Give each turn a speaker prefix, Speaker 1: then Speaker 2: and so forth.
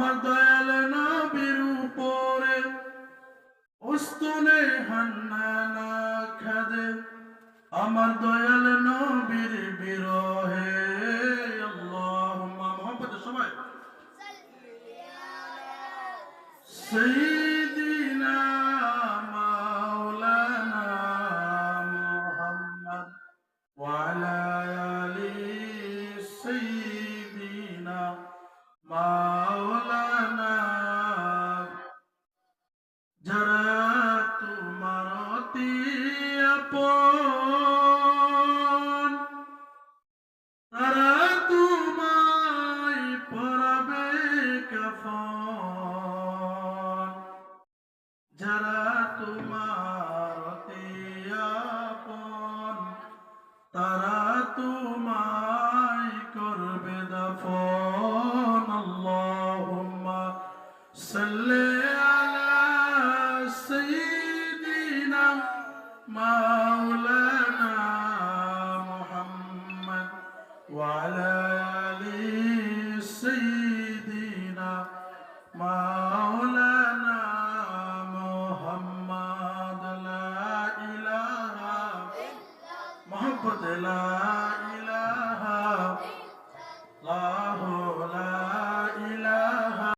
Speaker 1: আমার দয়াল নবীর উপরে। উস্তুনে হান্না না খাদে। আমার দয়াল নবীর বিরহে। আল্লাহুম্মা মুহাম্মদ, সবাই। সাইয়্যিদিনা মাওলানা মুহাম্মদ ওয়া দাফন যারা তোমার আপন, তারা তোমায় করবে দাফন। আল্লাহুম্মা সাল্লি আলা সাইয়্যিদিনা মাওলানা মুহাম্মদ ওয়া আলা উপজেলা